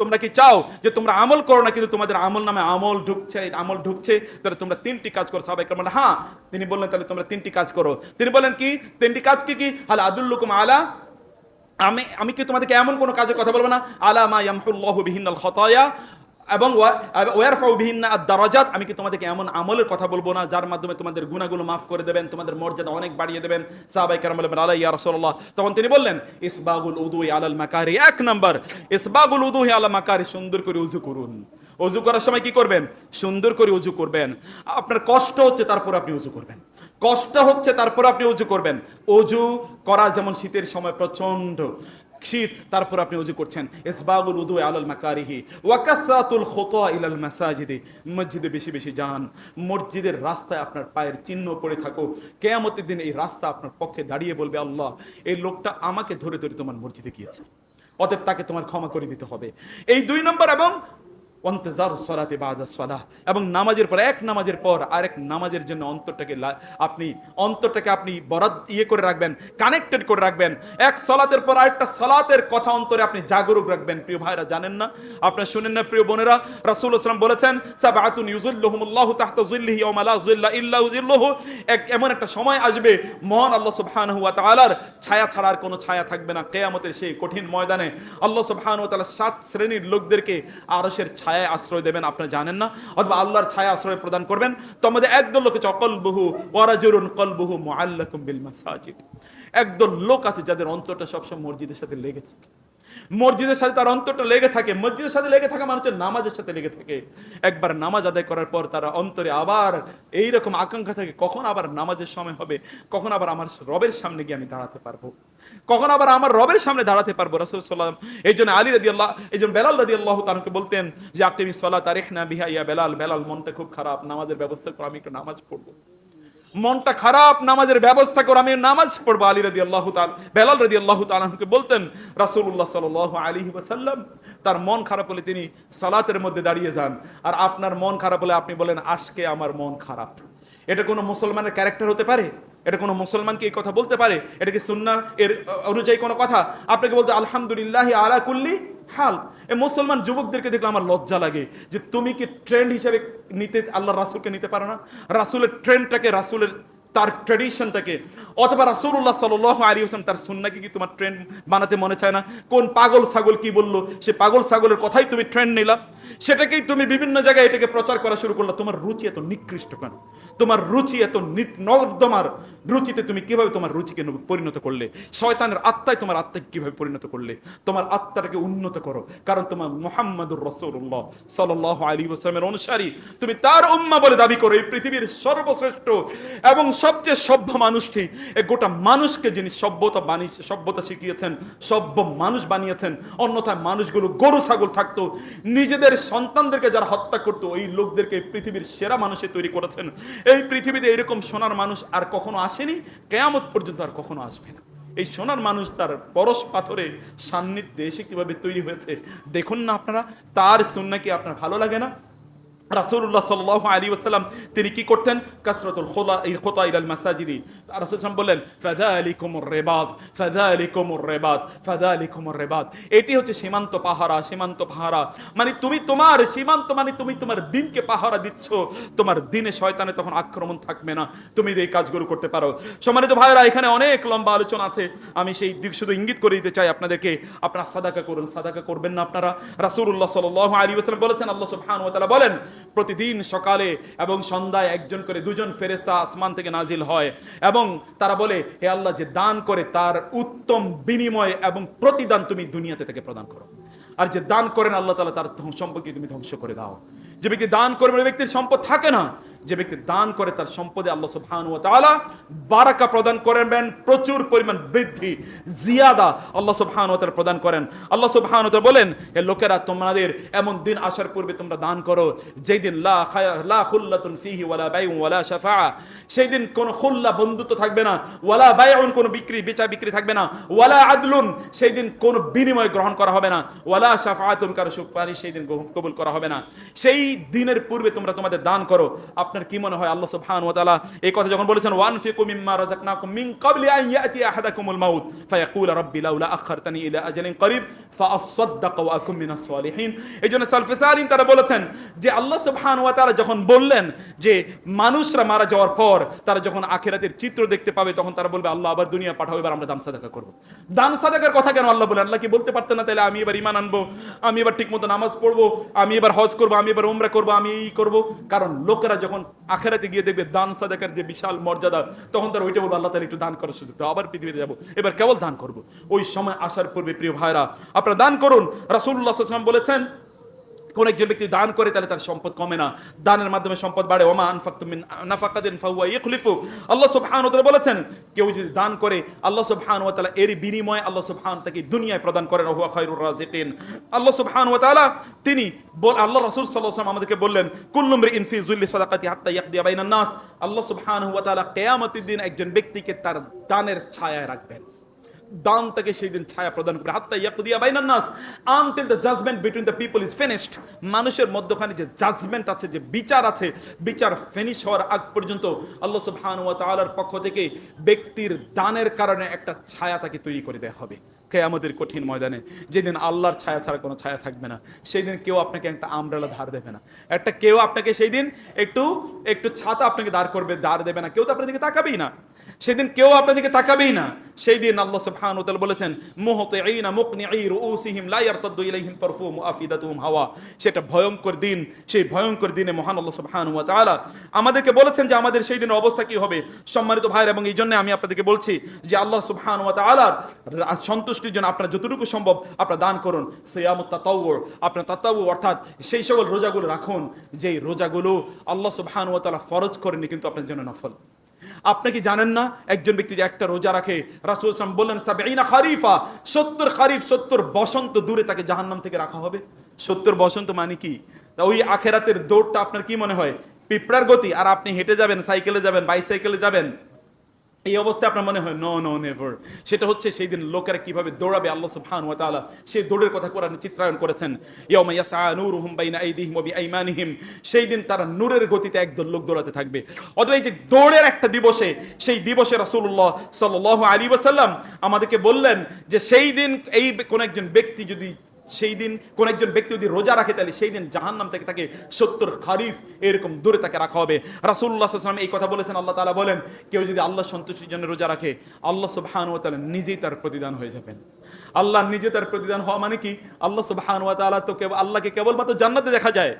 তোমরা কি চাও যে তোমরা আমল করো না কিন্তু তোমাদের আমল নামে আমল ঢুকছে আমল ঢুকছে? তাহলে তোমরা তিনটি কাজ করো সবাই মানে হ্যাঁ। তিনি বললেন, তাহলে তোমরা তিনটি কাজ করো। তিনি বলেন কি? তিনটি কাজ কি কি? আলা আদুল্লুকুম আলা আমি আমি কি তোমাদেরকে এমন কোনো কাজে কথা বলব না? আলা মা ইয়ামহুল্লাহু বিহিনাল খতায়া। এবং ওয়ার ওয়ারফাউ বিহিন্না দারাজাত আমি কি তোমাদেরকে এমন আমলের কথা বলব না যার মাধ্যমে তোমাদের গুণাগুলো মাফ করে দেবেন, তোমাদের মর্যাদা অনেক বাড়িয়ে দেবেন? সাহাবাই কারাম বলবেন আলা ইয়া রাসূলুল্লাহ। তখন তিনি বললেন, ইসবাগুল উদুই আলাল মাকারি। এক নাম্বার, ইসবাগুল উদুই আলা মাকারি, সুন্দর করে উযু করুন। অজু করার সময় কি করবেন? সুন্দর করে উজু করবেন। আপনার কষ্ট হচ্ছে, তারপর আপনি উজু করবেন। কষ্ট হচ্ছে, তারপর আপনি উজু করবেন। অজু করা যেমন শীতের সময় প্রচণ্ড শীত তারপর আপনি উজু করছেন। ইসবাগুল উদু আলাল মাকারিহি ওয়াকাসাতুল খুতা ইলাল মাসাজিদি। মসজিদে বেশি বেশি যান। মসজিদের রাস্তায় আপনার পায়ের চিহ্ন পড়ে থাকো কেয়ামতের দিন এই রাস্তা আপনার পক্ষে দাঁড়িয়ে বলবে, আল্লাহ, এই লোকটা আমাকে ধরে ধরে তোমার মসজিদে গিয়েছে। অতএব তাকে তোমার ক্ষমা করে দিতে হবে। এই দুই নম্বর এবং অন্তজার সলাতে বাদা সলাহ। এবং নামাজের পর, এক নামাজের পর আরেক নামাজের জন্য অন্তরটাকে আপনি অন্তরটাকে আপনি বরাদ ইয়ে করে রাখবেন কানেক্টেড করে রাখবেন। এক সলাতের পর আরেকটা সলাতের কথা অন্তরে আপনি জাগরুক রাখবেন। প্রিয় ভাইরা, জানেন না? আপনারা শুনেন না, প্রিয় বোনেরা? রাসূল সাল্লাম বলেছেন সাবআতুন ইউযিল্লুহুমুল্লাহু তাহতা যিল্লিহি ইয়াওমা লা যিল্লা ইল্লা যিল্লুহু এক এমন একটা সময় আসবে, মহান আল্লাহ সুবহানাহু ওয়া তাআলার ছায়া ছাড়া আর কোনো ছায়া থাকবে না। কিয়ামতের সেই কঠিন ময়দানে আল্লাহ সুবহানাহু ওয়া তাআলা সাত শ্রেণির লোকদেরকে আরশের ছায়ায় আশ্রয় দেবেন আপনি জানেন না। অথবা আল্লাহর ছায়া আশ্রয় প্রদান করবেন। তোমাদের একদল লোক হচ্ছে অকলবহু ওয়ারাজুরুন কলবহু মোয়াল্লাকুম বিল মাসাজিদ। একদল লোক আছে যাদের অন্তরটা সবসময় মসজিদের সাথে লেগে থাকে। মসজিদের সাথে তার অন্তরটা লেগে থাকে। মসজিদের সাথে লেগে থাকা মানুষের নামাজের সাথে লেগে থাকে। একবার নামাজ আদায় করার পর তারা অন্তরে আবার এই রকম আকাঙ্ক্ষা থাকে, কখন আবার নামাজের সময় হবে? কখন আবার আমার রবের সামনে গিয়ে আমি দাঁড়াতে পারব? কখন আবার আমার রবের সামনে দাঁড়াতে পারব? রাসূল সাল্লাম এই জন্য আলী রাদি আল্লাহ এই জন্য বেলাল রাদি আল্লাহ তাকে বলতেন যে আকিমি সলা তারিখ না বিহা ইয়া বেলাল বেলাল মনটা খুব খারাপ, নামাজের ব্যবস্থা করে, আমি একটু নামাজ পড়ব। মনটা খারাপ, নামাজের ব্যবস্থা করে আমি নামাজ পড়ব, আলী রাদি আল্লাহ তাল বেলাল রাদি আল্লাহ তালকে বলতেন, রাসূলুল্লাহ সাল আলী ওয়াসাল্লাম, তার মন খারাপ হলে তিনি সালাতের মধ্যে দাঁড়িয়ে যান। আর আপনার মন খারাপ হলে আপনি বলেন, আজকে আমার মন খারাপ। এটা কোনো মুসলমানের ক্যারেক্টার হতে পারে? এটা কোনো মুসলমানকে এই কথা বলতে পারে? এটা কি সুন্নার এর অনুযায়ী কোনো কথা? আপনাকে বলতে, আলহামদুলিল্লাহ আলা কুল্লি হাল। এই মুসলমান যুবকদেরকে দেখলে আমার লজ্জা লাগে যে তুমি কি ট্রেন্ড হিসেবে নিতে আল্লাহ রাসূলকে নিতে পারো না? রাসূলের ট্রেন্ডটাকে রাসূলের তার ট্রেডিশনটাকে অথবা রাসূলুল্লাহ সাল্লাল্লাহু আলাইহি ওয়াসাল্লাম তার সুন্নাহকে কি তোমার ট্রেন্ড বানাতে মনে চায় না? কোন পাগল ছাগল কি বলল? সে পাগল ছাগলের কথাই তুমি ট্রেন্ড নিলা। সেটাকেই তুমি বিভিন্ন জায়গায় এটাকে প্রচার করা শুরু করল। তোমার রুচি এত নিকৃষ্ট কেন? তোমার রুচি এত নিত- নর্দমার রুচিতে তুমি কীভাবে তোমার রুচিকে পরিণত করলে? শয়তানের আত্মায় তোমার আত্মাকে কীভাবে পরিণত করলে? তোমার আত্মাটাকে উন্নত করো। কারণ তোমার মোহাম্মদুর রসুল্লাহ সাল্লাহ আলী ওসলামের অনুসারী, তুমি তার উম্মা বলে দাবি করো, এই পৃথিবীর সর্বশ্রেষ্ঠ এবং সবচেয়ে সভ্য মানুষটি। গোটা মানুষকে যিনি সভ্যতা বানিয়ে সভ্যতা শিখিয়েছেন, সভ্য মানুষ বানিয়েছেন, অন্যথায় মানুষগুলো গরু, ছাগল থাকতো। নিজেদের সন্তানদেরকে যারা হত্যা করতো, ওই লোকদেরকে পৃথিবীর সেরা মানুষে তৈরি করেছেন। এই পৃথিবীতে এরকম সোনার মানুষ আর কখনো আসেনি, কেয়ামত পর্যন্ত আর কখনো আসবে না। এই সোনার মানুষ তার পরশ পাথরে সান্নিধ্যে এসে কীভাবে তৈরি হয়েছে, দেখুন না আপনারা, তার সুন্নাকে আপনার ভালো লাগে না? রাসূলুল্লাহ সাল্লাল্লাহু আলাইহি ওয়াসাল্লাম, তিনি কি করতেন? কাসরাতুল খুলা, এই খুতা ইলাল মাসাজিদি। রাসূল সাল্লাম বললেন, ফাযালিকুমুর রিবাদ ফাযালিকুমুর রিবাদ ফাযালিকুমুর রিবাদ। এটি হচ্ছে সীমান্ত পাহারা সীমান্ত পাহারা। মানে তুমি তোমার সীমান্ত মানে তুমি তোমার দিনকে পাহারা দিচ্ছ। তোমার দিনে শয়তানে তখন আক্রমণ থাকবে না। তুমি এই কাজগুলো করতে পারো। সম্মানিত ভাইরা এখানে অনেক লম্বা আলোচনা আছে। আমি সেই দিক শুধু ইঙ্গিত করে দিতে চাই আপনাদেরকে। আপনারা সাদাকা করুন। সাদাকা করবেন না আপনারা। রাসূলুল্লাহ সাল্লাল্লাহু আলাইহি ওয়াসাল্লাম বলেছেন, আল্লাহ সুবহানাহু ওয়া বলেন প্রতিদিন সকালে এবং সন্ধ্যায় একজন করে দুজন ফেরেস্তা আসমান থেকে নাজিল হয় এবং তারা বলে, হে আল্লাহ, যে দান করে তার উত্তম বিনিময় এবং প্রতিদান তুমি দুনিয়াতে থেকে প্রদান করো। আর যে দান করেন আল্লাহ তালা তার সম্পর্কে তুমি ধ্বংস করে দাও। যে ব্যক্তি দান করবে ব্যক্তির সম্পদ থাকে না। যে ব্যক্তি দান করে তার সম্পদে আল্লাহ সুবহানাহু ওয়া তাআলা বারাকা প্রদান করবেন, প্রচুর পরিমাণ বৃদ্ধি, জিয়াদা আল্লাহ সুবহানাহু ওয়া তাআলা প্রদান করেন। আল্লাহ সুবহানাহু ওয়া বলেন, হে লোকেরা, তোমাদের এমন দিন আসার পূর্বে তোমরা দান করো যেই দিন লা লা খুল্লাতুন ফিহি ওয়ালা বাইউন ওয়ালা শাফাআ সেই দিন কোনো খুল্লা বন্ধুত্ব থাকবে না, ওয়ালা বাইউন কোনো বিক্রি, বেচা বিক্রি থাকবে না, ওয়ালা আদলুন সেই দিন কোনো বিনিময় গ্রহণ করা হবে না, ওয়ালা শাফাআতুন কারও সুপারিশ সেই দিন কবুল করা হবে না। সেই দিনের পূর্বে তোমরা তোমাদের দান করো। আপনারা কি মনে হয়? আল্লাহ সুবহানাহু ওয়া তাআলা এই কথা যখন বলেছেন ওয়ান ফিকু মিম্মা রাযাকনাকুম মিন ক্বাবলি আন ইয়াতি আহাদাকুমুল মাউত ফায়াকুল রাব্বি লাউলা আখারতানি ইলা আজালিন করিব ওয়া আকুম মিনাস সালিহিন এইজন্য সালফে তারা বলেছেন যে আল্লাহ ওয়া তাআলা যখন বললেন যে মানুষরা মারা যাওয়ার পর তারা যখন আখিরাতের চিত্র দেখতে পাবে, তখন তারা বলবে, আল্লাহ আবার দুনিয়া পাঠাও, এবার আমরা দান সাদাকা করব। দান সাদাকার কথা কেন আল্লাহ বলেন আল্লাহ কি বলতে পারতেন না তাহলে আমি এবার ইমান আনব, আমি এবার ঠিকমতো নামাজ পড়ব, আমি এবার হজ করব, আমি এবার উমরা করব, আমি এই করব? কারণ লোকেরা যখন আখেরাতে গিয়ে দেখবে দান সাদাকার যে বিশাল মর্যাদা, তখন তার ওইটা বলব, আল্লাহ তালা একটু দান করার সুযোগ আবার পৃথিবীতে যাব। এবার কেবল দান করব। ওই সময় আসার পূর্বে, প্রিয় ভাইরা আপনারা দান করুন। ওয়াসাল্লাম বলেছেন কোন একজন ব্যক্তি দান করে তাহলে তার সম্পদ কমে না। দানের মাধ্যমে সম্পদ বাড়ে। ওমা আনফাকতুম মিন নাফাকাতিন ফাহুয়া ইখলিফু। আল্লাহ সুবহানাহু ওয়া বলেছেন, কেউ যদি দান করে, আল্লাহ সুবহানাহু ওয়া তাআলা এর বিনিময়ে আল্লাহ সুবহান তাকে দুনিয়ায় প্রদান করেন। খায়রুর রাজিকিন। আল্লাহ সুবহানাহু ওয়া তাআলা তিনি বল আল্লাহ রাসূল সাল্লাল্লাহু আলাইহি ওয়াসাল্লাম আমাদেরকে বললেন, কুল্লু মরিইন ফি যুল্লি সাদাকাতি হাত্তা ইয়াকদিয়া বাইনান নাস। আল্লাহ সুবহানাহু ওয়া তাআলা কিয়ামতের দিন একজন ব্যক্তিকে তার দানের ছায়ায় রাখবেন। দান তাকে সেই দিন ছায়া প্রদান করে। হাত্তা ইয়াকুদিয়া বাইনান নাস। Until the judgement between the people is finished মানুষের মধ্যখানে যে জাজমেন্ট আছে, যে বিচার আছে, বিচার ফিনিশ হওয়ার আগ পর্যন্ত আল্লাহ সুবহানাহু ওয়া তাআলার পক্ষ থেকে ব্যক্তির দানের কারণে একটা ছায়া তাকে তৈরি করে দেওয়া হবে। আমাদের কঠিন ময়দানে যেদিন আল্লাহর ছায়া ছাড়া কোনো ছায়া থাকবে না সেই দিন কেউ আপনাকে একটা আমব্রেলা ধার দেবে না। একটা কেউ আপনাকে সেই দিন একটু একটু ছাতা আপনাকে দাঁড় করবে, দাঁড় দেবে না। কেউ তো আপনার দিকে তাকাবেই না। সেদিন কেউ আপনার দিকে তাকাবেই না। সেই দিন আল্লাহ সুবহানাহু ওয়া তাআলা বলেছেন, মুহতিঈনা মুকনিঈ রুউসিহিম লা ইয়ারতাদ্দু ইলাইহিম তারফুহুম আফিদাতুহুম হাওয়া। সেটা ভয়ঙ্কর দিন, সেই ভয়ঙ্কর দিনে মহান আল্লাহ সুবহানাহু ওয়া তাআলা আমাদেরকে বলেছেন যে আমাদের সেই দিনের অবস্থা কি হবে। সম্মানিত ভাইরা এবং এই জন্য আমি আপনাদেরকে বলছি যে আল্লাহ সুবহানাহু ওয়া তাআলার সন্তুষ্টির জন্য আপনারা যতটুকু সম্ভব আপনারা দান করুন। সিয়ামুত তাতাওয়ুর আপনার তাতাওয়ু অর্থাৎ সেই সকল রোজাগুলো রাখুন। যেই রোজাগুলো আল্লাহ সুবহানাহু ওয়া তাআলা ফরজ করেনি কিন্তু আপনার জন্য নফল। আপনি কি জানেন না? একজন ব্যক্তি যে একটা রোজা রাখে, রাসুল ইসলাম বললেন সাবেইনা খারিফা 70 খারিফ 70 বসন্ত দূরে তাকে জাহান্নাম থেকে রাখা হবে। 70 বসন্ত মানে কি? ওই আখেরাতের দৌড়টা আপনার কি মনে হয়? পিঁপড়ার গতি। আর আপনি হেঁটে যাবেন, সাইকেলে যাবেন, বাইসাইকেলে যাবেন এই অবস্থায় আপনার মনে হয় নো নো নেভার সেটা হচ্ছে সেই দিন লোকেরা কীভাবে দৌড়াবে আল্লাহ সুবহানাহু ওয়া তাআলা। সেই দৌড়ের কথা কোরআন চিত্রায়ন করেছেন। ইয়াউমা নূরুহুম বাইনা আইদিহিম ওয়া বিআইমানিহিম। সেই দিন তারা নূরের গতিতে একদল লোক দৌড়াতে থাকবে। অথবা এই যে দৌড়ের একটা দিবসে, সেই দিবসে রাসূলুল্লাহ সাল্লাল্লাহু আলাইহি ওয়াসাল্লাম আমাদেরকে বললেন যে সেই দিন এই কোন একজন ব্যক্তি যদি সেই দিন কোন একজন ব্যক্তি যদি রোজা রাখে, তাহলে সেই দিন জাহান নাম থেকে তাকে সত্তর খারিফ এরকম দূরে তাকে রাখা হবে। রাসুল্লাহাম এই কথা বলেছেন, আল্লাহ তালা বলেন, কেউ যদি আল্লাহ সন্তুষ্টির জন্য রোজা রাখে, আল্লাহ সুবাহান ও তালা নিজেই তার প্রতিদান হয়ে যাবেন। আল্লাহ নিজে তার প্রতিদান হওয়া মানে কি? আল্লাহ সুবাহান ওয়া তালা তো কেবল আল্লাহকে কেবলমাত্র জান্নাতে দেখা যায়।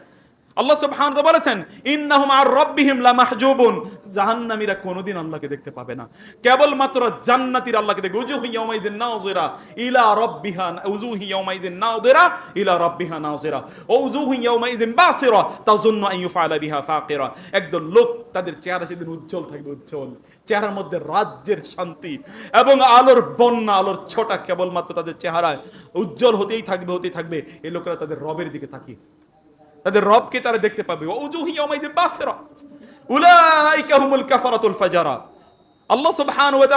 আল্লাহ সুবহানাহু ওয়া বলেছেন, ইন্নাহুম আর রাব্বিহিম লামাহজুবুন। জাহান্নামীরা কোনোদিন আল্লাহকে দেখতে পাবে না। কেবলমাত্র জান্নাতীরা আল্লাহকে দেখবে। উজুহু ইয়াউমাইযিন নাযিরা ইলা রাব্বিহা, উজুহু ইয়াউমাইযিন নাযিরা ইলা রাব্বিহা নাযিরা। ও উজুহু ইয়াউমাইযিন বাসিরা তাযুন্নু আন ইউফআলা বিহা ফাকিরা। একদল লোক তাদের চেহারা সেদিন উজ্জ্বল থাকবে, উজ্জ্বল। চেহারার মধ্যে রাজ্যের শান্তি এবং আলোর বন্যা, আলোর ছোটা কেবলমাত্র তাদের চেহারায় উজ্জ্বল হতেই থাকবে হতেই থাকবে। এই লোকেরা তাদের রবের দিকে তাকিয়ে তাদের রবকে তারা দেখতে পাবে।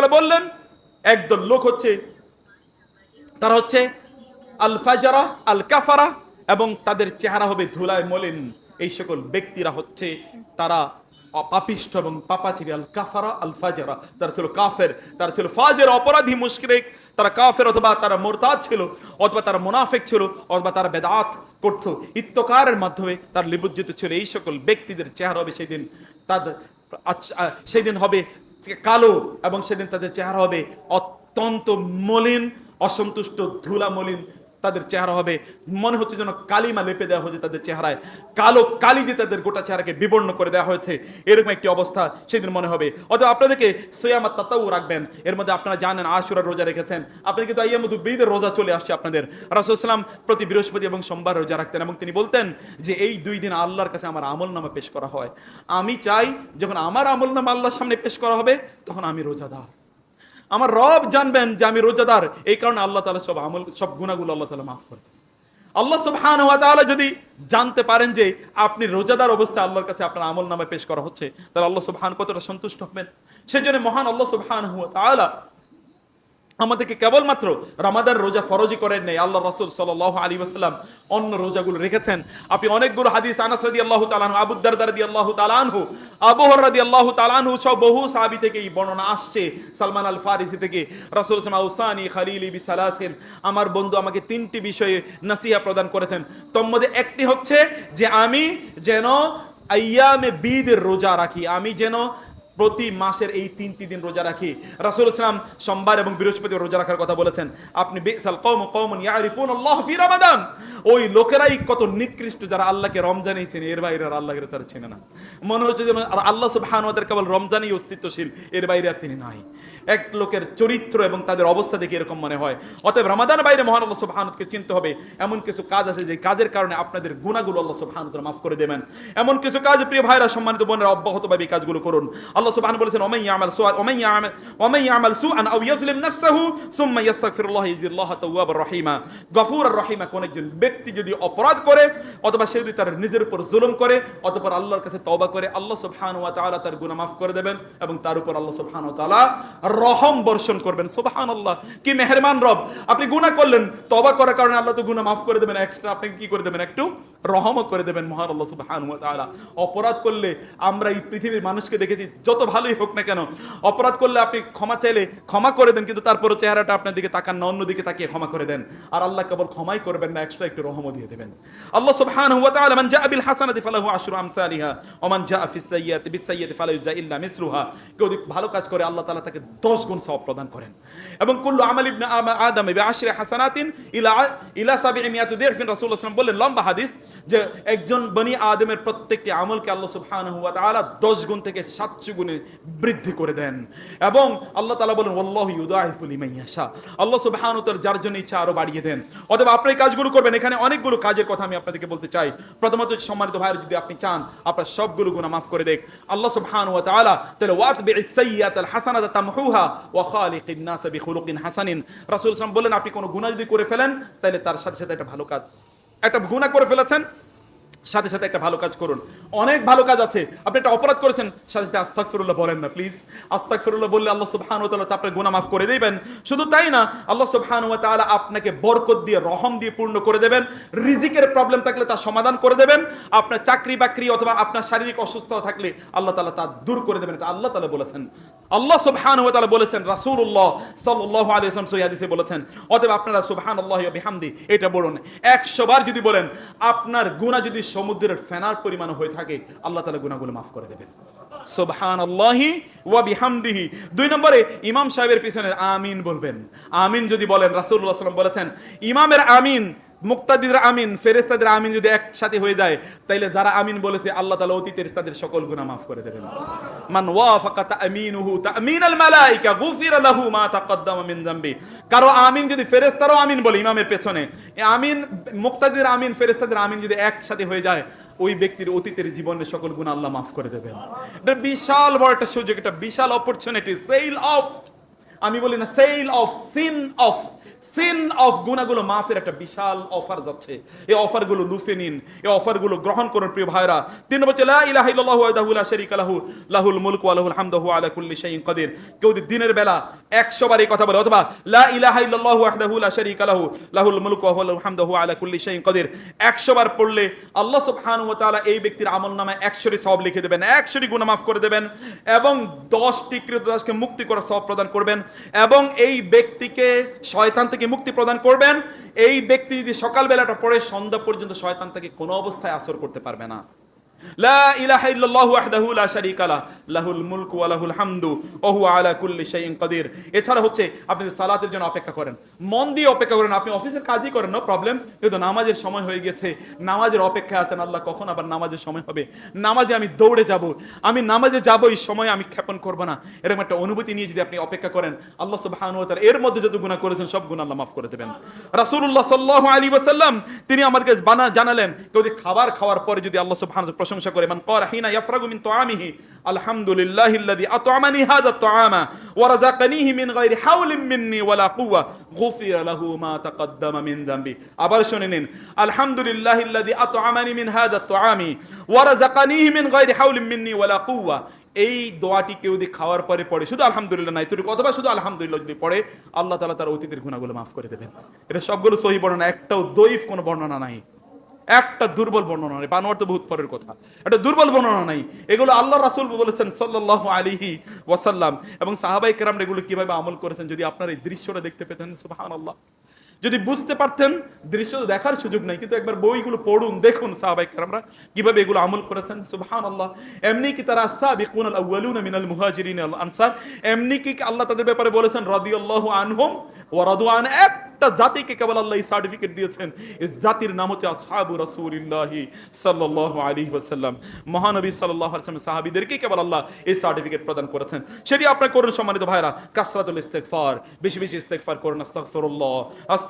বললেন, একদল লোক হচ্ছে, তারা হচ্ছে আল ফাজারা, আল কাফারা এবং তাদের চেহারা হবে ধুলায় মলিন। এই সকল ব্যক্তিরা হচ্ছে, তারা পাপিষ্ঠ এবং পাপাচিরি। আল কাফারা, আল ফাজারা। তারা ছিল কাফের, তারা ছিল ফাজের, অপরাধী, মুশরিক। তারা কাফের অথবা তারা মোরতাদ ছিল, অথবা তারা মোনাফেক ছিল, অথবা তারা বেদাত করত। ইত্যকারের মাধ্যমে তার লিবুজ্জিত ছিল এই সকল ব্যক্তিদের চেহারা হবে সেই দিন তাদের সেই দিন হবে কালো এবং সেদিন তাদের চেহারা হবে অত্যন্ত মলিন, অসন্তুষ্ট, ধুলা মলিন তাদের চেহারা হবে। মনে হচ্ছে যেন কালিমা লেপে দেওয়া হয়েছে তাদের চেহারায়। কালো কালি দিয়ে তাদের গোটা চেহারাকে বিবর্ণ করে দেওয়া হয়েছে। এরকম একটি অবস্থা সেদিন মনে হবে। অথবা আপনাদেরকে সোয়ামাত তাতাও রাখবেন। এর মধ্যে আপনারা জানেন আশুরার রোজা রেখেছেন। আপনি কিন্তু আইয়ামুদু বেদের রোজা চলে আসছে আপনাদের। রাসুলাম প্রতি বৃহস্পতি এবং সোমবার রোজা রাখতেন এবং তিনি বলতেন যে, এই দুই দিন আল্লাহর কাছে আমার আমল নামা পেশ করা হয়। আমি চাই যখন আমার আমল নামা আল্লাহর সামনে পেশ করা হবে, তখন আমি রোজাদার। আমার রব জানবেন যে আমি রোজাদার। এই কারণে আল্লাহ তালা সব আমল, সব গুণাগুলো আল্লাহ তালা মাফ করে আল্লাহ ওয়া তাআলা যদি জানতে পারেন যে আপনি রোজাদার অবস্থায় আল্লাহর কাছে আপনার আমল নামে পেশ করা হচ্ছে, তাহলে আল্লাহ সুবহান কতটা সন্তুষ্ট হবেন? সেজন্য মহান আল্লাহ সুবহান ওয়া তাআলা আমাদেরকে কেবলমাত্র রামাদার রোজা ফরজি করেন নাই। আল্লাহ রসুল সাল আলী ওসাল্লাম অন্য রোজাগুলো রেখেছেন। আপনি অনেকগুলো হাদিস আনাস রাদি আল্লাহ তালানহু আবুদ্দার রাদি আল্লাহ তালানহু আবহর রাদি আল্লাহ তালানহু সব বহু সাহাবি থেকে এই বর্ণনা আসছে। সালমান আল ফারিসি থেকে রসুল সামা উসানি খালিলি বিসালাসেন আমার বন্ধু আমাকে তিনটি বিষয়ে নাসিহা প্রদান করেছেন। তোর মধ্যে একটি হচ্ছে যে আমি যেন আয়ামে বিদের রোজা রাখি, আমি যেন প্রতি মাসের এই তিনটি দিন রোজা রাখি। রাসুল ইসলাম সোমবার এবং বৃহস্পতিবার রোজা রাখার কথা বলেছেন, আপনি বেসাল কম কমন ইয়ারিফুন আল্লাহ ফি রমাদান। ওই লোকেরাই কত নিকৃষ্ট যারা আল্লাহকে রমজানেই চেনে, এর বাইরে আর আল্লাহকে তারা চেনে না। মনে হচ্ছে যে আল্লাহ সুবহান ওদের কেবল রমজানেই অস্তিত্বশীল, এর বাইরে আর তিনি নাই। এক লোকের চরিত্র এবং তাদের অবস্থা দেখে এরকম মনে হয়। অতএব রমাদান বাইরে মহান আল্লাহ সুবহানাহুকে চিনতে হবে, এমন কিছু কাজ আছে যে কাজের কারণে আপনাদের গুনাহগুলো আল্লাহ সুবহানাহু ওয়া মাফ করে দেবেন। এমন কিছু কাজ প্রিয় ভাইরা, সম্মানিত বোনেরা অব্যাহতভাবে এই কাজগুলো করুন। আল্লাহ সুবহানাহু বলেছেন ওমাই ইয়ামাল সুআ ওমাই ইয়ামাল ওমাই ইয়ামাল সুআন আও ইয়াজলিম নাফসাহু, সুম্মা ইয়াস্তাগফিরুল্লাহ তাওয়াবুর রহিমা। গফুর রহিমা কোন একজন ব্যক্তি যদি অপরাধ করে, অথবা সে যদি তার নিজের উপর জুলুম করে, অতঃপর আল্লাহর কাছে তওবা করে, আল্লাহ সুবহানাহু ওয়া তাআলা তার গুনাহ মাফ করে দেবেন এবং তার উপর আল্লাহ সুবহানাহু ওয়া তাআলা রহম বর্ষণ করবেন। সুবহানাল্লাহ। কি মেহেরবান রব। আপনি গুনাহ করলেন, তওবা করার কারণে আল্লাহ তো গুনাহ মাফ করে দেবেন। এক্সট্রা আপনি কি করে দেবেন? একটু রহমও করে দেবেন মহান আল্লাহ সুবহানাহু ওয়া অপরাধ করলে আমরা এই পৃথিবীর মানুষকে দেখেছি, যত ভালোই হোক না কেন, অপরাধ করলে আপনি ক্ষমা চাইলে ক্ষমা করে দেন, কিন্তু তারপরে চেহারাটা আপনার দিকে তাকান না, অন্যদিকে তাকিয়ে ক্ষমা করে দেন। আর আল্লাহ কেবল ক্ষমাই করবেন না এক্সট্রা একটু রহমও দিয়ে দেবেন। আল্লাহ সুবহানাহু ওয়া তাআলা, মান জাআ বিল হাসানাতি ফালাহু আশরু আমসালিহা, ওয়া মান জাআ ফিস সাইয়্যাতি বিস সাইয়্যাতি ফালা ইল্লা মিসলুহা। কেউ ভালো কাজ করে, আল্লাহ তাআলা তাকে 10 গুণ সওয়াব প্রদান করেন। এবং কুল্লু আমাল ইবনে আদম বিআশরি হাসানাতিন ইলা ইলা সাবি'মিয়াতু দিরফিন রাসূলুল্লাহ সাল্লাল্লাহু বললেন, লম্বা হাদিস যে একজন বনি আদমের প্রত্যেকটি আমলকে আল্লাহ সুবহানাহু ওয়া তাআলা 10 গুণ থেকে 700 গুণে বৃদ্ধি করে দেন। এবং আল্লাহ তাআলা বলেন, ওয়াল্লাহু ইউদাইফু লিমান ইয়াশা। আল্লাহ সুবহানাহু তাআলা যার জন্য ইচ্ছা আরও বাড়িয়ে দেন। অতএব আপনি এই কাজগুলো করবেন, এখানে অনেকগুলো কাজের কথা আমি আপনাদেরকে বলতে চাই। প্রথমত সম্মানিত ভাইয়ের, যদি আপনি চান, আপনার সবগুলো গুনাহ মাফ করে দেখ আল্লাহ সুবহানাহু ওয়া তাআলা তাহলে ওয়াতবি'is সাইয়্যাতাল হাসানাতা তামহুহা আলাইহি বলেন আপনি কোনো গুনাহ যদি করে ফেলেন তাহলে তার সাথে সাথে একটা ভালো কাজ। একটা গুনাহ করে ফেলেছেন সাথে সাথে একটা ভালো কাজ করুন। অনেক ভালো কাজ আছে। আপনি একটা অপরাধ করেছেন, সাথে সাথে আস্তাগফিরুল্লাহ বলেন না প্লিজ আস্তাগফিরুল্লাহ বললে আল্লাহ সুবহানাহু ওয়া তাআলা আপনার গুনাহ মাফ করে দিবেন। শুধু তাই না, আল্লাহ সুবহানাহু ওয়া তাআলা আপনাকে বরকত দিয়ে, রহম দিয়ে পূর্ণ করে দেবেন। রিজিকের প্রবলেম থাকলে তার সমাধান করে দেবেন। আপনার চাকরি বাকরি অথবা আপনার শারীরিক অসুস্থতা থাকলে আল্লাহ তাআলা তা দূর করে দেবেন। এটা আল্লাহ তাআলা বলেছেন। আল্লাহ সুবহানাহু ওয়া তাআলা বলেছেন, রাসূলুল্লাহ সাল্লাল্লাহু আলাইহি ওয়াসাল্লাম সহিহ হাদিসে বলেছেন, অতএব আপনারা সুবহানাল্লাহি ওয়া বিহামদি, এটা বলুন 100 বার যদি বলেন, আপনার গুনাহ যদি সমুদ্রের ফেনার পরিমাণ হয়ে থাকে, আল্লাহ তালা গুণাগুলো মাফ করে দেবেন। সুবহানাল্লাহি ওয়া বিহামদিহি। দুই নম্বরে, ইমাম সাহেবের পিছনে আমিন বলবেন। আমিন যদি বলেন রাসুল্লাহ সাল্লাম বলেছেন, ইমামের আমিন মুক্তাদিদের আমিন ফেরেস্তাদের আমিন যদি একসাথে হয়ে যায়, তাইলে যারা আমিন বলেছে, আল্লাহ তাআলা অতীতের তাদের সকল গুনাহ মাফ করে দেবেন। মান ওয়াফাকা তামিনাল মালাইকা, গুফিরা মা কারও আমিন যদি ফেরেশতারও আমিন বলে ইমামের পেছনে আমিন মুক্তাদির আমিন, ফেরেশতাদের আমিন যদি একসাথে হয়ে যায়, ওই ব্যক্তির অতীতের জীবনের সকল গুণ আল্লাহ মাফ করে দেবেন। এটা বিশাল বড় একটা সুযোগ, এটা বিশাল অপরচুনিটি সেল অফ আমি বলি না sale of sin of sin of গুণাগুলো মাফের একটা বিশাল অফার যাচ্ছে। এই অফারগুলো লুফে নিন, এই অফারগুলো গ্রহণ করুন প্রিয় ভাইরা তিন নম্বর লা ইলাহা ইল্লাল্লাহু ওয়াহদাহু লা শারীকা লাহু, লাহুল মুলকু ওয়া লাহুল হামদু আলা কুল্লি শাইইন কাদির। কেউ যদি দিনের বেলা 100 বার এই কথা বলে, অথবা, লা ইলাহা ইল্লাল্লাহু ওয়াহদাহু লা শারীকা লাহু, লাহুল মুলকু ওয়া লাহুল হামদু আলা কুল্লি শাইইন কাদির। 100 বার পড়লে আল্লাহ সুবহানাহু ওয়া তাআলা এই ব্যক্তির আমলনামায় 100 টি সওয়াব লিখে দেবেন 100 টি গুনাহ মাফ করে দেবেন এবং 10 টি কৃতদাসকে মুক্তি করার সওয়াব প্রদান করবেন এবং এই ব্যক্তিকে শয়তান থেকে মুক্তি প্রদান করবেন। এই ব্যক্তি যদি সকালবেলাটা পড়ে, সন্ধ্যা পর্যন্ত শয়তান তাকে কোনো অবস্থায় আসর করতে পারবে না। লা ইলাহা ইল্লাল্লাহু ওয়াহদাহু লা শারীকা লাহুল মুলকু ওয়া লাহুল হামদু, ওয়া হুয়া আলা কুল্লি শাইইন কাদির। এছাড়া হচ্ছে আপনি সালাতের জন্য অপেক্ষা করেন, মন দিয়ে অপেক্ষা করেন, আপনি অফিসের কাজই করেন প্রবলেম কিন্তু নামাজের সময় হয়ে গেছে, নামাজের অপেক্ষা আছেন, আল্লাহ কখন আবার নামাজের সময় হবে? নামাজে আমি দৌড়ে যাব, আমি নামাজে যাব, এই সময় আমি ক্ষেপণ করব না। এরকম একটা অনুভূতি নিয়ে যদি আপনি অপেক্ষা করেন, আল্লাহ সুবহানাহু ওয়া তাআলা এর মধ্যে যত গুনাহ করেছেন, সব গুনাহ আল্লাহ মাফ করে দেবেন। রাসূলুল্লাহ সাল্লাল্লাহু আলাইহি ওয়াসাল্লাম, তিনি আমাদেরকে জানালেন যদি খাবার খাওয়ার পরে যদি আল্লাহ সুবহানাহু প্রশংসা করে, মান কর হিনা ইয়াফরাগু মিন তুআমিহি আলহামদুলিল্লাহিল্লাযী আত'আমানি হাযা তুআমা, ওয়া রাযাকানিহি মিন গায়রি হাওলিন মিন্নি ওয়ালা কুওয়া, গুফিরা লাহু মা তাকাদ্দামা মিন যামবি। আবার শুনে নিন আলহামদুলিল্লাহিল্লাযী আত'আমানি মিন হাযা তুআমি, ওয়া রাযাকানিহি মিন গায়রি হাওলিন মিন্নি ওয়ালা কুওয়া। এই দোয়াটি কেউ যদি খাওয়ার পরে পড়ে, শুধু আলহামদুলিল্লাহ নাই তুই অথবা শুধু আলহামদুলিল্লাহ যদি পড়ে, আল্লাহ তালা তার অতীতের গুণাগুলো মাফ করে দেবেন। এটা সবগুলো সহি বর্ণনা, একটাও দৈফ কোনো বর্ণনা নাই। একটা দুর্বল বর্ণনা নেই, বানোয়ার তো বহুত পরের কথা। একটা দুর্বল বর্ণনা নাই। এগুলো আল্লাহ রাসুল বলেছেন সাল্লাহ আলিহি ওয়াসাল্লাম। এবং সাহাবাই কেরাম এগুলো কীভাবে আমল করেছেন, যদি আপনার এই দৃশ্যটা দেখতে পেতেন সুবাহ আল্লাহ যদি বুঝতে পারতেন, দৃশ্য দেখার সুযোগ নাই, কিন্তু একবার বইগুলো পড়ুন, দেখুন সাহাবাই কেরামরা কীভাবে এগুলো আমল করেছেন। সুবহান আল্লাহ এমনি কি তারা সাবিকুন মিনাল মুহাজিরিন আনসার? এমনি কি আল্লাহ তাদের ব্যাপারে বলেছেন, রাদিয়াল্লাহু একটা জাতিকে কেবল আল্লাহ সার্টিফিকেট দিয়েছেন। এই জাতির নাম হচ্ছে আসহাবু সাল্লাল্লাহু আলাইহি ওয়াসাল্লাম। মহানবী সাল্লাল্লাহু আলাইহি ওয়াসাল্লাম সাহাবীদেরকে কেবল আল্লাহ এই সার্টিফিকেট প্রদান করেছেন। সেটি আপনারা করুন সম্মানিত ভাইরা কাসরাতুল বেশি বেশি ইস্তেগফার করুন আস্তাগফিরুল্লাহ।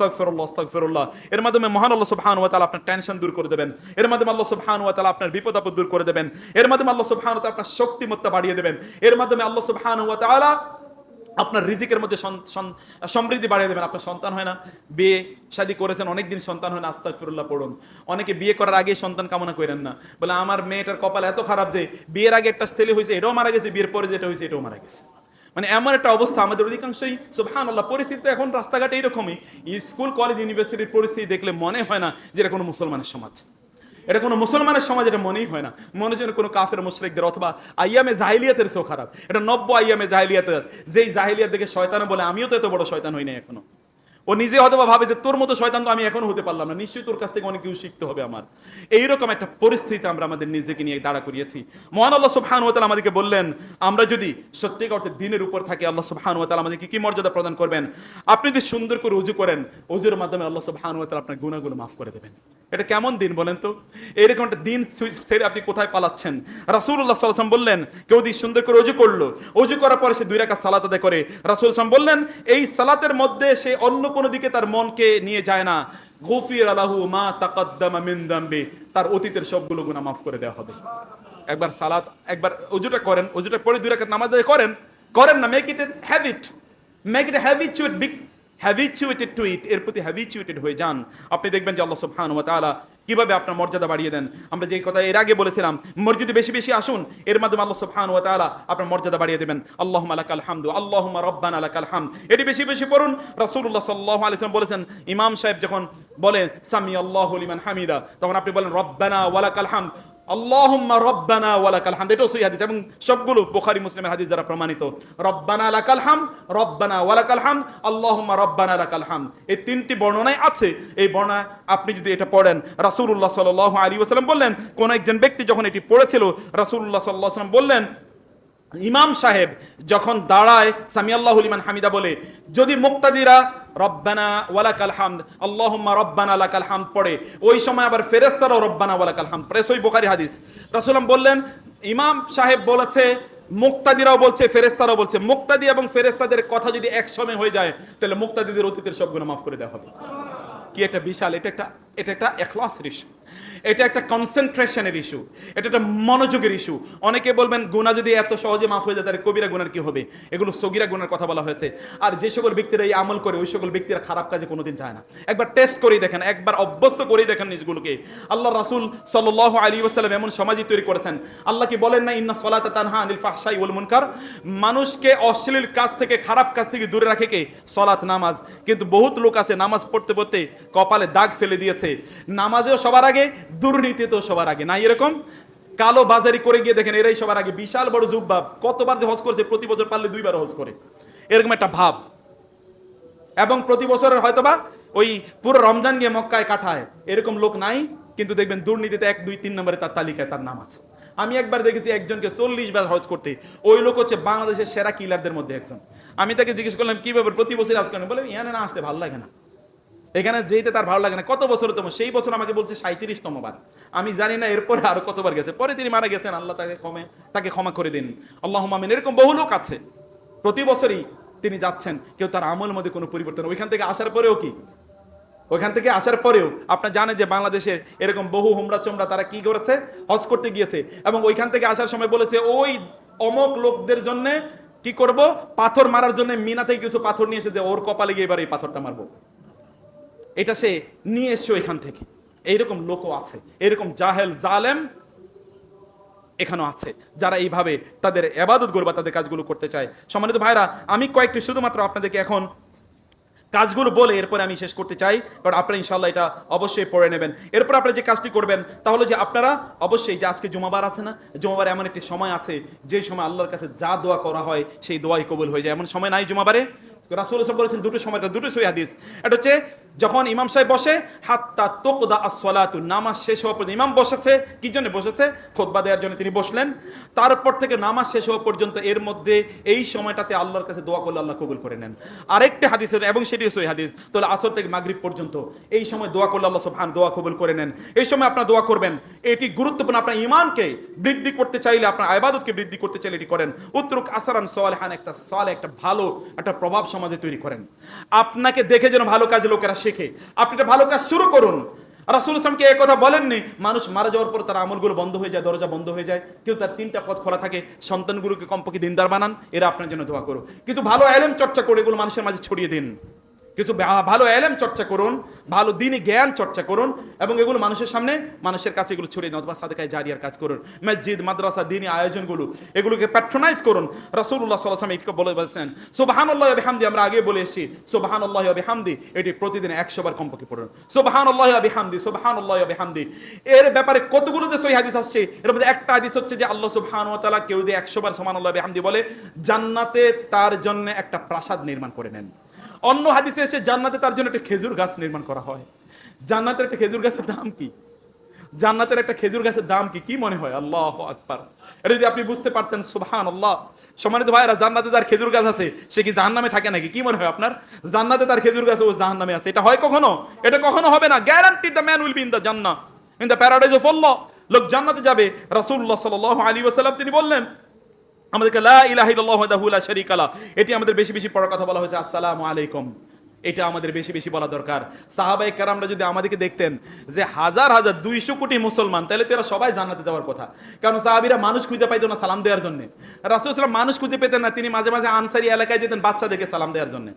আস্তাগফিরুল্লাহ এর মাধ্যমে মহান আল্লাহ সুবহানাহু ওয়া তাআলা আপনার টেনশন দূর করে দেবেন। এর মাধ্যমে আল্লাহ সুবহানাহু ওয়া তাআলা আপনার বিপদ আপদ দূর করে দেবেন। এর মাধ্যমে আল্লাহ সুবহানাহু ওয়া তাআলা আপনার শক্তিমত্তা বাড়িয়ে দেবেন। এর মাধ্যমে আল্লাহ সুবহানাহু ওয়া তাআলা আপনার রিজিকের মধ্যে সমৃদ্ধি বাড়িয়ে দেবেন। আপনার সন্তান হয় না। বিয়ে শাদি করেছেন, অনেকদিন সন্তান হয় না। আস্তাক ফিরুল্লাহ পড়ুন। অনেকে বিয়ে করার আগে সন্তান কামনা করেন না। বলে, আমার মেয়েটার কপাল এত খারাপ যে, বিয়ের আগে একটা ছেলে হয়েছে, এটাও মারা গেছে, বিয়ের পরে যেটা হয়েছে, এটাও মারা গেছে। মানে এমন একটা অবস্থা আমাদের অধিকাংশই সুবহান আল্লাহ পরিস্থিতি তো এখন রাস্তাঘাটে এইরকমই। স্কুল, কলেজ, ইউনিভার্সিটির পরিস্থিতি দেখলে মনে হয় না যে এটা কোনো মুসলমানের সমাজ। এটা কোনো মুসলমানের সমাজ এটা মনেই হয় না। মনে যেন কোনো কাফের, মুশ্রিকদের অথবা আইয়ামে জাহিলিয়াতের চেয়েও খারাপ। এটা নব্য আইয়ামে জাহিলিয়াতের। যেই জাহিলিয়াত দেখে শয়তান বলে, আমিও তো এত বড় শয়তান হই না এখনও। ও নিজে হয়তো ভাবে যে তোর মতো শয়তান তো আমি এখনও হতে পারলাম না। নিশ্চয়ই তোর কাছ থেকে অনেক কিছু শিখতে হবে আমার। এইরকম একটা পরিস্থিতি আমরা আমাদের নিজেকে নিয়ে দাঁড়া করিয়েছি। মহান আল্লাহ সুবহান ওয়া তাআলা আমাদেরকে বললেন, আমরা যদি সত্যিকার অর্থে দিনের উপর থাকি, আল্লাহ সুবহান ওয়া তাআলা আমাদেরকে কি মর্যাদা প্রদান করবেন? আপনি যদি সুন্দর করে উজু করেন, উজুর মাধ্যমে আল্লাহ সুবহান ওয়া তাআলা আপনার গুনাহগুলো মাফ করে দেবেন। এটা কেমন দিন বলেন তো? এরকম একটা দিন সেরে আপনি কোথায় পালাচ্ছেন? রাসূলুল্লাহ সাল্লাল্লাহু আলাইহি বললেন, কেউ যদি সুন্দর করে উজু করল, উজু করার পরে সে দুই রাকাত সালাত আদায় করে। রাসূল সাল্লাল্লাহু বললেন, এই সালাতের মধ্যে সে অন্য কোনো দিকে তার মনকে নিয়ে যায় না। গফির আলাহু মা তাকাদ্দামা মিন দামবি। তার অতীতের সবগুলো গুনাহ মাফ করে দেওয়া হবে। একবার সালাত, একবার ওযুটা করেন ওযুটা পরে দুই রাকাত নামাজ আদায় করেন। করেন না make it an habit make it habituate big habituated to it এর প্রতি হ্যাবিচুয়েটেড হয়ে যান। আপনি দেখবেন যে আল্লাহ সুবহানাহু ওয়া তাআলা কীভাবে আপনার মর্যাদা বাড়িয়ে দেন? আমরা যে কথা এর আগে বলেছিলাম, মসজিদে বেশি বেশি আসুন, এর মাধ্যমে আল্লাহ সুবহান ওয়া তাআলা আপনার মর্যাদা বাড়িয়ে দেবেন। আল্লাহ লাকাল হামদু আল্লাহ রব্বান লাকাল হাম। এটি বেশি বেশি পড়ুন। রাসূলুল্লাহ সাল্লাল্লাহু আলাইহি ওয়াসাল্লাম বলেছেন, ইমাম সাহেব যখন বলেন সামি আল্লাহ লিমান হামিদা তখন আপনি বলেন, রব্বানা ওয়া লাকাল হামদ। আল্লাহুম্মা রব্বানা ওয়ালাকাল হামদ। এটাও সহি হাদিস এবং সবগুলো বুখারী, মুসলিমের হাদিস দ্বারা প্রমাণিত। রব্বানা লাকাল হাম রব্বানা ওয়ালাকাল হাম আল্লাহম্মা রব্বানা লাকাল হাম এই তিনটি বর্ণনায় আছে। এই বর্ণনা আপনি যদি এটা পড়েন, রাসূলুল্লাহ সাল্লাল্লাহু আলাইহি ওয়াসাল্লাম বললেন, কোন একজন ব্যক্তি যখন এটি পড়েছিল, রাসূলুল্লাহ সাল্লাল্লাহু আলাইহি ওয়াসাল্লাম বললেন ইমাম সাহেব যখন দাঁড়ায় সামি আল্লাহ লিমান হামিদা বলে, যদি মুক্তাদিরা রব্বানা ওয়ালাকাল হামদ, আল্লাহুম্মা রব্বানা লাকাল হামদ পড়ে, ওই সময় আবার ফেরেশতারাও রব্বানা ওয়ালাকাল পড়ে। সই বুখারী হাদিস। রাসুলাম বললেন, ইমাম সাহেব বলেছে, মুক্তাদিরাও বলছে, ফেরেশতারাও বলছে, মুক্তাদি এবং ফেরেশতাদের কথা যদি একসময় হয়ে যায়, তাহলে মুক্তাদিদের অতীতের সব গুনাহ মাফ করে দেওয়া হবে। কি একটা বিশাল, এটা একটা এটা একটা এখলাসের ইস্যু এটা একটা কনসেন্ট্রেশনের ইস্যু এটা একটা মনোযোগের ইস্যু অনেকে বলবেন গুণা যদি এত সহজে মাফ হয়ে যায়, তাহলে কবিরা গুনার কি হবে? এগুলো সগিরা গুনার কথা বলা হয়েছে। আর যে সকল ব্যক্তিরা এই আমল করে, ওই সকল ব্যক্তিরা খারাপ কাজে কোনোদিন যায় না। একবার টেস্ট করেই দেখেন, একবার অভ্যস্ত করেই দেখেন নিজগুলোকে। আল্লাহ রাসূল সাল্লাল্লাহু আলাইহি ওয়াসাল্লাম এমন সমাজই তৈরি করেছেন। আল্লাহ কি বলেন না, ইন্না সলাতা তানহা আনিল ফাহশাই ওয়াল মুনকার। মানুষকে অশ্লীল কাজ থেকে, খারাপ কাজ থেকে দূরে রাখে কে? সলাত নামাজ। কিন্তু বহুত লোক আছে, নামাজ পড়তে পড়তে কপালে দাগ ফেলে দিয়েছে। নামাজেও সবার আগে দুর্নীতিতেও সবার আগে। নাই এরকম? কালো বাজারি করে গিয়ে দেখেন, এরাই সবার আগে। বিশাল বড় জুব্বা। কতবার যে হজ করছে, প্রতি বছর পারলে দুইবার হজ করে। এরকম একটা ভাব। এবং প্রতি বছরের হয়তোবা ওই পুরো রমজান গিয়ে মক্কায় কাটায়। এরকম লোক নাই, কিন্তু দেখবেন দুর্নীতিতে এক, দুই, তিন নম্বরে তার তালিকায় তার নাম আছে। আমি একবার দেখেছি একজনকে চল্লিশ বার হজ করতে। ওই লোক হচ্ছে বাংলাদেশের সেরা কিলারদের মধ্যে একজন। আমি তাকে জিজ্ঞেস করলাম, কি ব্যাপার? প্রতি বছর আজ করেন বলে, ইয়ানে না আসলে ভালো লাগে না। এখানে যেতে তার ভালো লাগে না। কত বছর তম সেই বছর আমাকে বলছে সাঁত্রিশতম বার। আমি জানি না এরপরে আরও কতবার গেছে। পরে তিনি মারা গেছেন, আল্লাহ তাকে ক্ষমে, তাকে ক্ষমা করে দিন। আল্লাহ মামিন এরকম বহু লোক আছে। প্রতি বছরই তিনি যাচ্ছেন। কেউ তার আমলের মধ্যে কোনো পরিবর্তন ওইখান থেকে আসার পরেও কি? ওইখান থেকে আসার পরেও আপনার জানেন যে বাংলাদেশের এরকম বহু হুমরা চোমরা তারা কি করেছে? হজ করতে গিয়েছে। এবং ওইখান থেকে আসার সময় বলেছে, ওই অমক লোকদের জন্যে কি করব? পাথর মারার জন্য মিনা থেকে কিছু পাথর নিয়ে এসে যে ওর কপালে গিয়ে এবার এই পাথরটা মারবো। এটা সে নিয়ে এসছে এখান থেকে। এইরকম লোকও আছে। এরকম জাহেল, জালেম এখানেও আছে। যারা এইভাবে তাদের এবাদত করবা তাদের কাজগুলো করতে চায়। সম্মানিত ভাইরা, আমি কয়েকটি শুধুমাত্র আপনাদেরকে এখন কাজগুলো বলে এরপরে আমি শেষ করতে চাই কারণ আপনারা ইনশাল্লাহ এটা অবশ্যই পড়ে নেবেন। এরপর আপনারা যে কাজটি করবেন, তাহলে যে আপনারা, অবশ্যই যে আজকে জুমাবার আছে না, জুমাবার এমন একটি সময় আছে, যে সময় আল্লাহর কাছে যা দোয়া করা হয়, সেই দোয়াই কবুল হয়ে যায়। এমন সময় নাই জুমাবারে? রাসুল ইসলাম বলেছেন, দুটো সময়, দুটো সই হাদিস। এটা হচ্ছে, যখন ইমাম সাহেব বসে, হাত্তা তোকদা আসলাতু নামাজ শেষ হওয়া পর্যন্ত, ইমাম বসেছে, কি জন্য বসেছে? খোদবা দেওয়ার জন্য তিনি বসলেন। তারপর থেকে নামাজ শেষ হওয়া পর্যন্ত, এর মধ্যে এই সময়টাতে আল্লাহর কাছে দোয়া করলে আল্লাহ কবুল করে নেন। আরেকটি হাদিসের এবং সেটি সই হাদিস। তাহলে আসর থেকে মাগরিব পর্যন্ত, এই সময় দোয়া করলে আল্লাহ সুবহান, দোয়া কবুল করে নেন। এই সময় আপনার দোয়া করবেন। এটি গুরুত্বপূর্ণ, আপনার ইমানকে বৃদ্ধি করতে চাইলে, আপনার আবাদতকে বৃদ্ধি করতে চাইলে এটি করেন। উত্তরক আসারান সোয়ালহান একটা সোয়াল একটা ভালো, একটা প্রভাব সমাজে তৈরি করেন। আপনাকে দেখে যেন ভালো কাজ লোকেরা শেখে। আপনি একটা ভালো কাজ শুরু করুন। রাসুল ইসলামকে এ কথা বলেননি, মানুষ মারা যাওয়ার পর তার আমলগুলো বন্ধ হয়ে যায়, দরজা বন্ধ হয়ে যায় কিন্তু তার তিনটা পথ খোলা থাকে, সন্তানগুলোকে কমপক্ষে দিনদার বানান, এরা আপনার জন্য দোয়া করো কিছু ভালো অ্যালেম চর্চা করে এগুলো মানুষের মাঝে ছড়িয়ে দিন। কিছু ভালো এলেম চর্চা করুন, ভালো দিনই জ্ঞান চর্চা করুন এবং এগুলো মানুষের সামনে, মানুষের কাছে এগুলো ছড়িয়ে দিন অথবা সাদেকায় জারিয়ার কাজ করুন। মসজিদ, মাদ্রাসা দিনই আয়োজনগুলো, এগুলোকে প্যাট্রোনাইজ করুন। সাল্লাল্লাহু আলাইহি ওয়াসাল্লাম বলে বলছেন, সুবহানাল্লাহি ওয়া বিহামদি, আমরা আগে বলে এসেছি, সুবহানাল্লাহি ওয়া বিহামদি, এটি প্রতিদিন 100 বার কমপক্ষে পড়ুন। সুবহানাল্লাহি ওয়া বিহামদি, সুবহানাল্লাহি ওয়া বিহামদি। এর ব্যাপারে কতগুলো যে সহিহ হাদিস আসছে, এর মধ্যে একটা হাদিস হচ্ছে যে আল্লাহ সুবহানাহু ওয়া তাআলা কেউ যদি 100 বার সুবহানাল্লাহি বিহামদি বলে, জান্নাতে তার জন্য একটা প্রাসাদ নির্মাণ করে নেন। অন্য হাদিসে এসে জান্নাতে তার জন্য একটা খেজুর গাছ নির্মাণ করা হয়। জান্নাতের একটা খেজুর গাছের দাম কি? জান্নাতের একটা খেজুর গাছের দাম কি? কি মনে হয়? আল্লাহ আকবার। এটা যদি আপনি বুঝতে পারতেন সুবহান আল্লাহ সম্মানিত ভাইরা জান্নাতে যার খেজুর গাছ আছে, সে কি জাহান্নামে থাকে নাকি? কি মনে হয় আপনার? জান্নাতে তার খেজুর গাছ ও জাহান্নামে আছে। এটা হয় কখনো? এটা কখনো হবে না। Guarantee the man will be in the Jannah in the paradise of Allah লোক জান্নাতে যাবে। রাসূলুল্লাহ সাল্লাল্লাহু আলাইহি ওয়াসাল্লাম তিনি বললেন আমাদেরকে লা ইলাহা ইল্লাল্লাহু ওয়াহদাহু লা শারীকা লা। এটি আমাদের বেশি বেশি পড়ার কথা বলা হয়েছে। আসসালামু আলাইকুম। এটা আমাদের বেশি বেশি বলা দরকার। সাহাবাই কারামরা যদি আমাদেরকে দেখতেন যে হাজার হাজার দুইশো কোটি মুসলমান, তাহলে তো এরা সবাই জান্নাতে যাওয়ার কথা। কারণ সাহাবিরা মানুষ খুঁজে পাইতো না সালাম দেওয়ার জন্য। সাল্লাম মানুষ খুঁজে পেতেন না, তিনি মাঝে মাঝে আনসারি এলাকায় যেতেন বাচ্চাদেরকে সালাম দেওয়ার জন্য।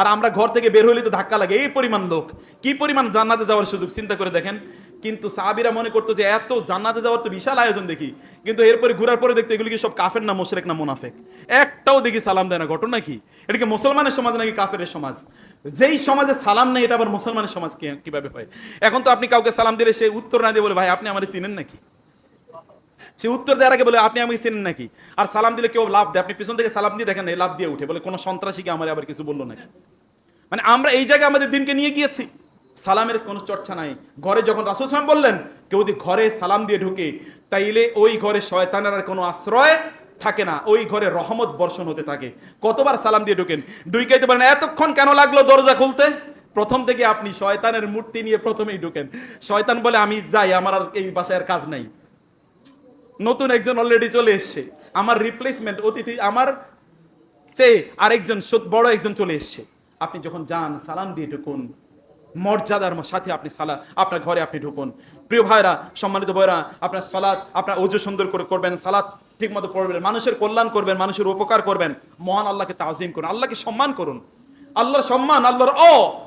আর আমরা ঘর থেকে বের হইলে তো ধাক্কা লাগে, এই পরিমাণ লোক, কি পরিমাণ জান্নাতে যাওয়ার সুযোগ, চিন্তা করে দেখেন। কিন্তু সাহাবিরা মনে করতো যে এত জান্নাতে যাওয়ার তো বিশাল আয়োজন দেখি। কিন্তু এরপরে ঘুরার পরে দেখতে এগুলি কি সব কাফের না মোশরেক না মুনাফেক? একটাও দেখি সালাম দেয় না, ঘটনা কি? এটা কি মুসলমানের সমাজ নাকি কাফের সমাজ? যেই সমাজে সালাম নেই, এটা আবার মুসলমানের সমাজ কীভাবে হয়? এখন তো আপনি কাউকে সালাম দিলে সে উত্তর না দিয়ে বলে, ভাই, আপনি আমাদের চিনেন নাকি? সে উত্তর দেওয়ার আগে বলে, আপনি আমাকে চেনেন নাকি? আর সালাম দিলে কেউ লাভ দেয়। আপনি পিছন থেকে সালাম দিয়ে দেখেন লাভ দিয়ে উঠে। বলে, কোনো সন্ত্রাসীকে আমার আবার কিছু বলল নাকি? মানে আমরা এই জায়গায় আমাদের দিনকে নিয়ে গিয়েছি। সালামের কোনো চর্চা নাই। ঘরে যখন রাসুল সালাম বললেন, কেউ যদি ঘরে সালাম দিয়ে ঢুকে, তাইলে ওই ঘরে শয়তানের আর কোনো আশ্রয় থাকে না, ওই ঘরে রহমত বর্ষণ হতে থাকে। কতবার সালাম দিয়ে ঢুকেন? দুইকাইতে পারেন, এতক্ষণ কেন লাগল দরজা খুলতে? প্রথম থেকে আপনি শয়তানের মূর্তি নিয়ে প্রথমেই ঢুকেন। শয়তান বলে, আমি যাই, আমার আর এই বাসায় আর কাজ নাই। নতুন একজন অলরেডি চলে এসছে। আমার রিপ্লেসমেন্ট অতিথি, আমার সে আরেকজন বড় একজন চলে এসছে। আপনি যখন যান, সালাম দিয়ে ঢুকুন। মর্যাদার সাথে আপনি সালা আপনার ঘরে আপনি ঢুকুন। প্রিয় ভাইরা, সম্মানিত ভাইরা আপনার সালাদ আপনার ওজু সুন্দর করে করবেন সালাদ ঠিক মতো পড়বেন, মানুষের কল্যাণ করবেন, মানুষের উপকার করবেন, মহান আল্লাহকে তাজিম করুন, আল্লাহকে সম্মান করুন। আল্লাহর সম্মান, আল্লাহর অ,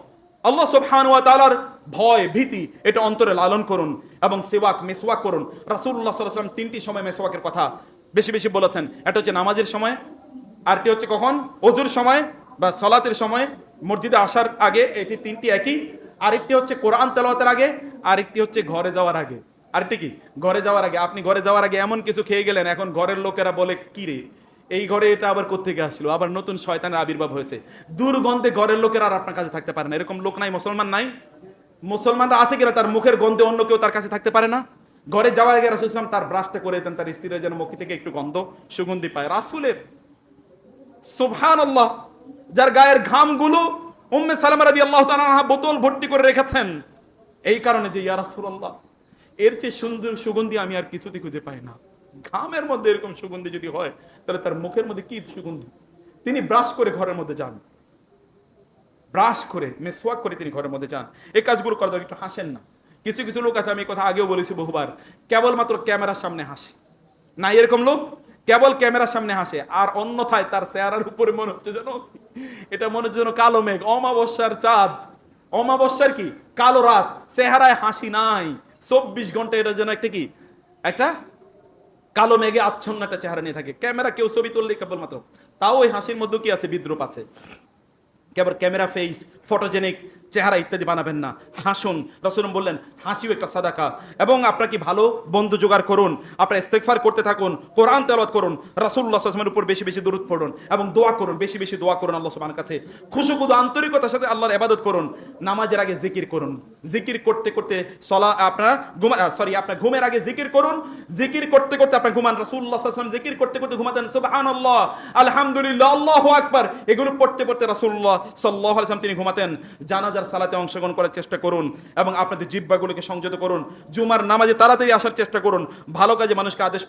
আল্লাহ সুবহান ওয়া তাআলার ভয়, ভীতি, এটা অন্তরে লালন করুন এবং সেওয়াক, মেসওয়াক করুন। আলাইহি ওয়াসাল্লাম তিনটি সময় মেসওয়াকের কথা বেশি বেশি বলেছেন। এটা হচ্ছে নামাজের সময় আরটি হচ্ছে কখন? অজুর সময় বা সলাতের সময়। মসজিদে আসার আগে এটি তিনটি একই, আরেকটি হচ্ছে কোরআন তেলাওয়াতের আগে, আরেকটি হচ্ছে ঘরে যাওয়ার আগে। আরেকটি কি? ঘরে যাওয়ার আগে। আপনি ঘরে যাওয়ার আগে এমন কিছু খেয়ে গেলেন, এখন ঘরের লোকেরা বলে, কি রে? এই ঘরে এটা আবার কোথেকে আসলো? আবার নতুন শয়তানের আবির্ভাব হয়েছে। দুর্গন্ধে ঘরের লোকেরা আর আপনার কাছে থাকতে পারে না। এরকম লোক নাই, মুসলমান নাই। মুসলমানরা আছে কিনা তার মুখের গন্ধে অন্য কেউ তার কাছে থাকতে পারে না? ঘরে যাওয়ার আগে রাসুল ইসলাম তার ব্রাশটা করে দেন তার স্ত্রীরা যেন মুখ থেকে একটু গন্ধ, সুগন্ধি পায়। রাসুলের সুবহান আল্লাহ যার গায়ের ঘামগুলো উম্মে সালামা রাদি আল্লাহ তাআলা বোতল ভর্তি করে রেখেছেন। এই কারণে যে, ইয়া রাসূলুল্লাহ, এর চেয়ে সুন্দর সুগন্ধি আমি আর কিছুতে খুঁজে পাই না। ঘামের মধ্যে এরকম সুগন্ধি যদি হয়, তাহলে তার মুখের মধ্যে কি সুগন্ধি? তিনি ব্রাশ করে ঘরের মধ্যে যান। ব্রাশ করে, মেসওয়াক করে তিনি ঘরের মধ্যে যান। এই কাজগুলো করার একটু হাসেন না। কিছু কিছু লোক আছে, আমি কথা আগেও বলেছি বহুবার। কেবলমাত্র ক্যামেরার সামনে হাসে। না এরকম লোক? কেবল ক্যামেরার সামনে হাসে। আর অন্যথায় তার চেহারার উপরে মনে হচ্ছে যেন এটা মনে হচ্ছে কালো মেঘ, অমাবস্যার চাঁদ। অমাবস্যার কি? কালো রাত, চেহারায় হাসি নাই। চব্বিশ ঘণ্টা এটা যেন একটা কি? একটা কালো মেঘে আচ্ছন্ন একটা চেহারা নিয়ে থাকে। ক্যামেরা কেউ ছবি তুললেই কেবলমাত্র। তাও ওই হাসির মধ্যে কি আছে? বিদ্রুপ আছে। কেবল ক্যামেরা ফেস ফটোজেনিক চেহারা ইত্যাদি বানাবেন না। হাসুন। রসুল বললেন, হাসিও একটা সাদাকা। এবং আপনার কি ভালো বন্ধু জোগাড় করুন, আপনার ইস্তেকফার করতে থাকুন, কোরআন তেলত করুন রাসুল্লাহ আসলামের উপর বেশি বেশি দূরত পড়ুন এবং দোয়া করুন, বেশি বেশি দোয়া করুন আল্লাহ সুবহানাহু কাছে। খুশুকুদু আন্তরিকতার সাথে আল্লাহর ইবাদত করুন, নামাজের আগে জিকির করুন। জিকির করতে করতে সলা, আপনার ঘুমা সরি আপনার ঘুমের আগে জিকির করুন। জিকির করতে করতে আপনার ঘুমান আলাইহি ওয়াসাল্লাম জিকির করতে করতে ঘুমাতেন, সুবহানাল্লাহ, আলহামদুলিল্লাহ, আল্লাহু আকবার। এগুলো পড়তে পড়তে রাসূলুল্লাহ সাল্লাল্লাহু আলাইহি ওয়াসাল্লাম তিনি ঘুমাতেন। জানাজার সালাতে অংশগ্রহণ করার চেষ্টা করুন এবং আপনাদের জিহ্বাগুলোকে সংযত করুন। জুমার নামাজে তাড়াতাড়ি আসার চেষ্টা করুন। ভালো কাজে মানুষকে আদেশ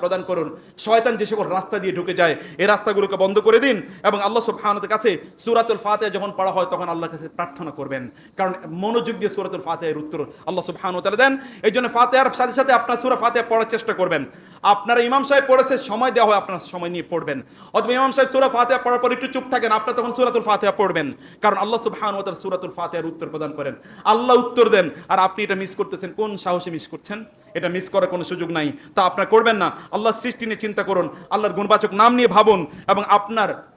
প্রদান করুন। শয়তান যে সকল রাস্তা দিয়ে ঢুকে যায়, এই রাস্তাগুলোকে বন্ধ করে দিন এবং আল্লাহ সুবহানাহু কাছে সূরাতুল ফাতিহা যখন পড়া হয়, তখন আল্লাহর কাছে প্রার্থনা করবেন। কারণ মনোযোগ দিয়ে সূরাতুল ফাতিহার উত্তর আল্লাহ সুবহানাহু তাআলা দেন। এই জন্য ফাতিহার সাথে সাথে আপনার সূরা ফাতিহা পড়ার চেষ্টা করবেন। আপনারা ইমাম সাহেব পড়েছে, সময় দেওয়া হয়, আপনার সময় নিয়ে পড়বেন। অথবা ইমাম সাহেব সূরা ফাতিহা পড়ার পর একটু চুপ থাকেন, আপনার তখন সূরাতুল ফাতিহা পড়বেন। কারণ আল্লাহ সুবহানাহু ওয়া তাআলা সূরাতুল ফাতিহার উত্তর প্রদান করেন। আল্লাহ উত্তর দেন। আর আপনি এটা মিস করতেছেন। কোন সাহসে মিস করছেন? এটা মিস করার কোনো সুযোগ নাই। তা আপনার করবেন না। আল্লাহর সৃষ্টি নিয়ে চিন্তা করুন। আল্লাহর গুণবাচক নাম নিয়ে ভাবুন এবং আপনার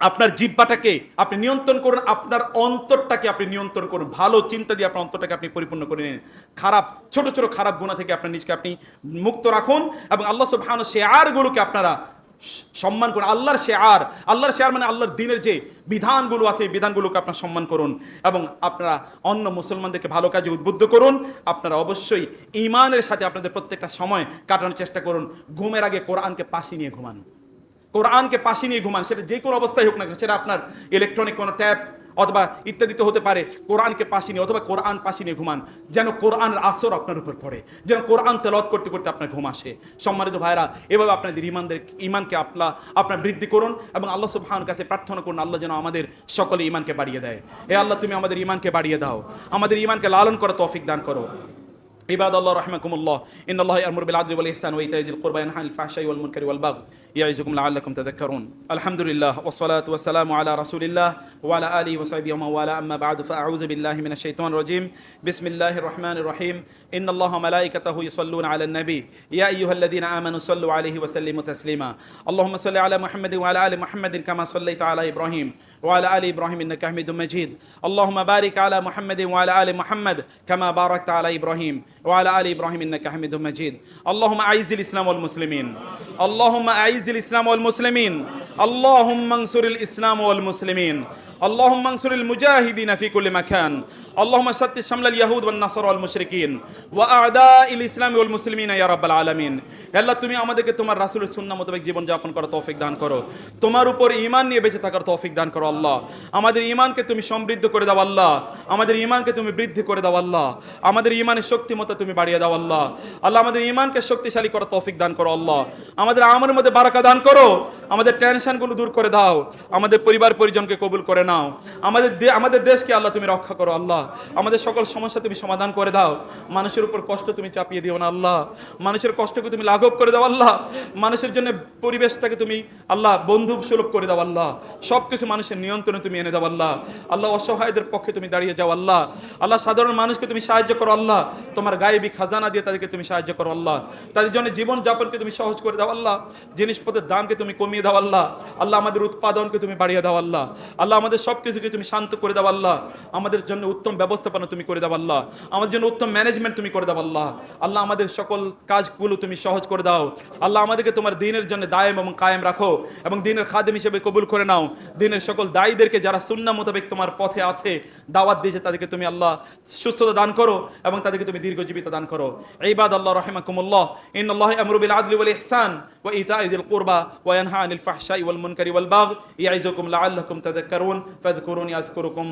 আপনার জিব্বাটাকে আপনি নিয়ন্ত্রণ করুন। আপনার অন্তরটাকে আপনি নিয়ন্ত্রণ করুন। ভালো চিন্তা দিয়ে আপনার অন্তরটাকে আপনি পরিপূর্ণ করে নিন। খারাপ, ছোট ছোট খারাপ গুণা থেকে আপনার নিজকে আপনি মুক্ত রাখুন এবং আল্লাহ শেয়ারগুলোকে আপনারা স- সম্মান করুন। আল্লাহর শেয়ার। আল্লাহর শেয়ার মানে আল্লাহর দিনের যে বিধানগুলো আছে, এই বিধানগুলোকে আপনার সম্মান করুন এবং আপনারা অন্য মুসলমানদেরকে ভালো কাজে উদ্বুদ্ধ করুন। আপনারা অবশ্যই ইমানের সাথে আপনাদের প্রত্যেকটা সময় কাটানোর চেষ্টা করুন। ঘুমের আগে কোরআনকে পাশে নিয়ে ঘুমান। কোরআনকে পাশে নিয়ে ঘুমান। সেটা যে কোনো অবস্থায় হোক না সেটা আপনার ইলেকট্রনিক কোনো ট্যাব অথবা ইত্যাদিতে হতে পারে কোরআনকে পাশে নিয়ে অথবা কোরআন পাশে নিয়ে ঘুমান যেন কোরআনের আসর আপনার উপর পড়ে যেন কোরআন তেলত করতে করতে আপনার ঘুম আসে সম্মানিত ভাইরা এভাবে আপনাদের ইমানদের ইমানকে আপনা আপনার বৃদ্ধি করুন এবং আল্লাহ সুবহান কাছে প্রার্থনা করুন আল্লাহ যেন আমাদের সকলে ইমানকে বাড়িয়ে দেয় এ আল্লাহ তুমি আমাদের ইমানকে বাড়িয়ে দাও আমাদের ইমানকে লালন করো তৌফিক দান করো عباد الله رحمكم الله إن الله يأمر بالعدل والإحسان وإيتاء ذي القربى ينهى عن الفحشاء والمنكر والبغي يعظكم لعلكم تذكرون. الحمد لله والصلاة والسلام على رسول الله وعلى آله وصحبه ومن والاه. أما بعد فأعوذ بالله من الشيطان الرجيم. بسم الله الرحمن الرحيم. إن الله وملائكته يصلون على النبي. يا أيها الذين آمنوا صلوا عليه وسلموا تسليما. اللهم صل على محمد وعلى آل محمد كما صليت على إبراهيم وعلى آل إبراهيم إنك حميد مجيد. اللهم بارك على محمد وعلى آل محمد كما باركت على إبراهيم وعلى آل إبراهيم إنك حميد مجيد. اللهم أعز الإسلام والمسلمين. اللهم أعز আইজিল ইসলাম ওয়াল মুসলিমিন। আল্লাহ মানসুরুল ইসলাম ওয়াল মুসলিমিন। اللهم انصر المجاهدين في كل مكان اللهم شتت شمل اليهود والنصارى والمشركين وأعداء الإسلام والمسلمين يا رب العالمين আল্লাহ তুমি আমাদেরকে তোমার রাসূলের সুন্নাহ মোতাবেক জীবন যাপন করার তৌফিক দান করো তোমার উপর ঈমান নিয়ে বেঁচে থাকার তৌফিক দান করো আল্লাহ আমাদের ঈমানকে তুমি সমৃদ্ধ করে দাও আল্লাহ আমাদের ঈমানকে তুমি বৃদ্ধি করে দাও আল্লাহ আমাদের ঈমানের শক্তিমত্তা তুমি বাড়িয়ে দাও আল্লাহ আল্লাহ আমাদের ঈমানকে শক্তিশালী করার তৌফিক দান করো আল্লাহ আমাদের আমলের মধ্যে বারাকা দান করো আমাদের টেনশনগুলো দূর করে দাও আমাদের পরিবার পরিজনকে কবুল করে নাও। আমাদের আমাদের দেশকে আল্লাহ তুমি রক্ষা করো, আল্লাহ। আমাদের সকল সমস্যা তুমি সমাধান করে দাও। মানুষের উপর কষ্ট তুমি চাপিয়ে দিও না, আল্লাহ। মানুষের কষ্টকে তুমি লাঘব করে দাও, আল্লাহ। মানুষের জন্য পরিবেশটাকে তুমি, আল্লাহ, বন্ধু সুলভ করে দাও, আল্লাহ। সব কিছু মানুষের নিয়ন্ত্রণে তুমি এনে দাও, আল্লাহ। আল্লাহ, অসহায়দের পক্ষে তুমি দাঁড়িয়ে যাও, আল্লাহ। আল্লাহ, সাধারণ মানুষকে তুমি সাহায্য করো, আল্লাহ। তোমার গায়েবী খাজানা দিয়ে তাদেরকে তুমি সাহায্য করো, আল্লাহ। তাদের জন্য জীবন যাপনকে তুমি সহজ করে দাও, আল্লাহ। জিনিসপত্রের দামকে তুমি কমিয়ে দাও, আল্লাহ। আল্লাহ, আমাদের উৎপাদনকে তুমি বাড়িয়ে দাও, আল্লাহ। আল্লাহ, আমাদের সব কিছুকে তুমি শান্ত করে দাও আল্লাহ। আমাদের জন্য উত্তম ব্যবস্থাপনা তুমি করে দাও আল্লাহ। আমাদের জন্য উত্তম ম্যানেজমেন্ট তুমি করে দাও আল্লাহ। আল্লাহ, আমাদের সকল কাজগুলো তুমি সহজ করে দাও। আল্লাহ, আমাদেরকে তোমার দিনের জন্য দায়েম এবং কায়েম রাখো এবং দিনের খাদেম হিসেবে কবুল করে নাও। দিনের সকল দায়ীদেরকে যারা সুন্না মোতাবেক তোমার পথে আছে, দাওয়াত দিয়েছে, তাদেরকে তুমি আল্লাহ সুস্থতা দান করো এবং তাদেরকে তুমি দীর্ঘজীবিতা দান করো। এইবাদ আল্লাহ রহিমাকুমুল্লাহ। ইন আল্লাহ আমরু বিল আদলি ওয়াল ইহসান। ওয়া ইতাই যিল কুরবা ওয়া ইয়ানহা আনিল ফাহশাই ওয়াল মুনকারি ওয়াল বাগ ইয়াইজুকুম লাআল্লাকুম তাযাক্কারুন ফাযকুরুনি আযকুরুকুম